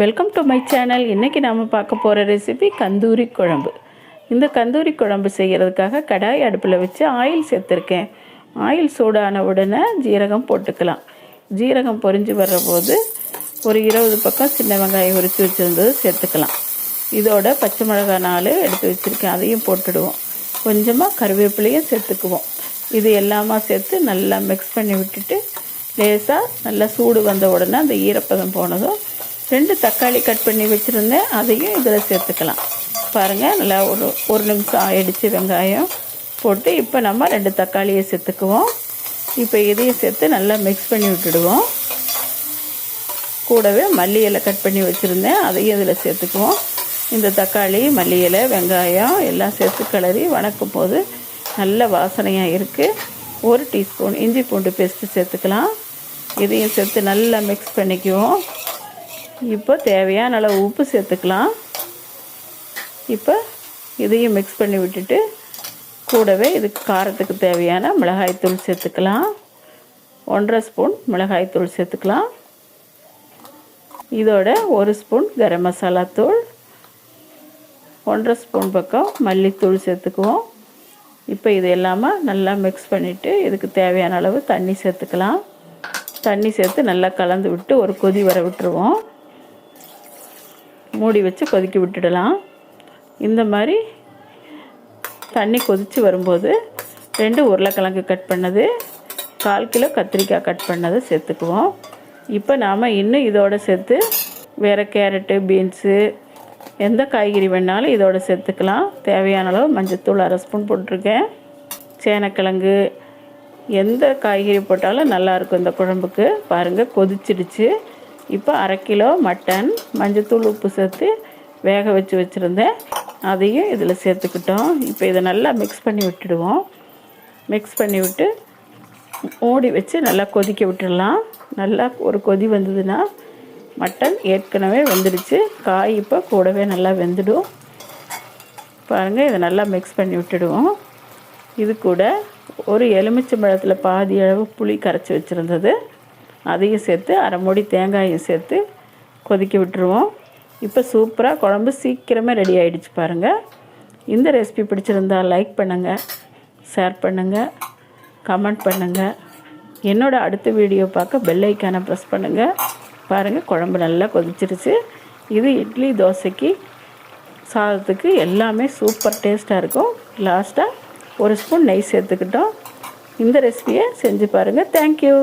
Welcome to my channel இன்றைக்கி நாம் பார்க்க போகிற ரெசிபி கந்தூரி குழம்பு. இந்த கந்தூரி குழம்பு செய்கிறதுக்காக கடாய் அடுப்பில் வச்சு ஆயில் சேர்த்துருக்கேன். ஆயில் சூடான உடனே ஜீரகம் போட்டுக்கலாம். ஜீரகம் பொரிஞ்சு வர்ற போது ஒரு இருபது பக்கம் சின்ன வெங்காயம் உரித்து வச்சுருந்தது சேர்த்துக்கலாம். இதோட பச்சை மிளகாய் நாலு எடுத்து வச்சுருக்கேன். அதையும் போட்டுடுவோம். கொஞ்சமாக கருவேப்பிலையும் சேர்த்துக்குவோம். இது எல்லாமா சேர்த்து நல்லா மிக்ஸ் பண்ணி விட்டுட்டு லேசாக நல்லா சூடு வந்த உடனே அந்த ஈரப்பதம் போனதும் ரெண்டு தக்காளி கட் பண்ணி வச்சுருந்தேன். அதையும் இதில் சேர்த்துக்கலாம். பாருங்கள் நல்லா ஒரு ஒரு நிமிஷம் ஆயிடுச்சு வெங்காயம். போட்டு இப்போ நம்ம ரெண்டு தக்காளியை சேர்த்துக்குவோம். இப்போ இதையும் சேர்த்து நல்லா மிக்ஸ் பண்ணி விட்டுடுவோம். கூடவே மல்லி இலை கட் பண்ணி வச்சுருந்தேன். அதையும் இதில் சேர்த்துக்குவோம். இந்த தக்காளி மல்லி இலை வெங்காயம் எல்லாம் சேர்த்து கிளறி வணக்கும் போது நல்ல வாசனையாக இருக்குது ஒரு டீஸ்பூன் இஞ்சி பூண்டு பேஸ்ட்டு சேர்த்துக்கலாம். இதையும் சேர்த்து நல்லா மிக்ஸ் பண்ணிக்குவோம். இப்போ தேவையான அளவு உப்பு சேர்த்துக்கலாம். இப்போ இதையும் மிக்ஸ் பண்ணி விட்டுட்டு கூடவே இதுக்கு காரத்துக்கு தேவையான மிளகாய்த்தூள் சேர்த்துக்கலாம். ஒன்றரை ஸ்பூன் மிளகாய்த்தூள் சேர்த்துக்கலாம். இதோட ஒரு ஸ்பூன் கரம் மசாலா தூள். ஒன்றரை ஸ்பூன் பக்கம் மல்லித்தூள் சேர்த்துக்குவோம். இப்போ இது எல்லாமே நல்லா மிக்ஸ் பண்ணிவிட்டு இதுக்கு தேவையான அளவு தண்ணி சேர்த்துக்கலாம். தண்ணி சேர்த்து நல்லா கலந்து விட்டு ஒரு கொதி வர விட்டுருவோம். மூடி வச்சு கொதிக்க விட்டுடலாம். இந்த மாதிரி தண்ணி கொதித்து வரும்போது ரெண்டு உருளைக்கிழங்கு கட் பண்ணது கால் கிலோ கத்திரிக்காய் கட் பண்ணதை சேர்த்துக்குவோம். இப்போ நாம் இன்னும் இதோடு சேர்த்து வேறு கேரட்டு பீன்ஸு எந்த காய்கறி வேணாலும் இதோடு சேர்த்துக்கலாம். தேவையான அளவு மஞ்சத்தூள் அரை ஸ்பூன் போட்டிருக்கேன். சேனக்கிழங்கு எந்த காய்கறி போட்டாலும் நல்லாயிருக்கும் இந்த குழம்புக்கு. பாருங்கள் கொதிச்சிடுச்சு. இப்போ அரை கிலோ மட்டன் மஞ்சத்தூள் உப்பு சேர்த்து வேக வச்சு வச்சுருந்தேன். அதையும் இதில் சேர்த்துக்கிட்டோம். இப்போ இதை நல்லா மிக்ஸ் பண்ணி விட்டுடுவோம். மிக்ஸ் பண்ணி விட்டு மூடி வச்சு நல்லா கொதிக்க விட்டுடலாம். நல்லா ஒரு கொதி வந்ததுன்னா மட்டன் ஏற்கனவே வெந்துடுச்சு. காய் இப்போ கூடவே நல்லா வெந்துடும். பாருங்கள் இதை நல்லா மிக்ஸ் பண்ணி விட்டுடுவோம். இது கூட ஒரு எலுமிச்சம்பழத்தில் பாதி அளவு புளி கரைச்சி வச்சுருந்தது. அதையும் சேர்த்து அரை மூடி தேங்காயும் சேர்த்து கொதிக்க விட்டுருவோம். இப்போ சூப்பராக குழம்பு சீக்கிரமே ரெடி ஆகிடுச்சு பாருங்கள் இந்த ரெசிபி பிடிச்சிருந்தா லைக் பண்ணுங்கள் ஷேர் பண்ணுங்கள் கமெண்ட் பண்ணுங்கள் என்னோடய அடுத்த வீடியோ பார்க்க பெல் ஐக்கானை ப்ரெஸ் பண்ணுங்கள் பாருங்கள் குழம்பு நல்லா கொதிச்சிருச்சு. இது இட்லி தோசைக்கு சாதத்துக்கு எல்லாமே சூப்பர் டேஸ்ட்டாக இருக்கும். லாஸ்ட்டாக ஒரு ஸ்பூன் நெய் சேர்த்துக்கிட்டோம். இந்த ரெசிபியை செஞ்சு பாருங்கள் தேங்க்யூ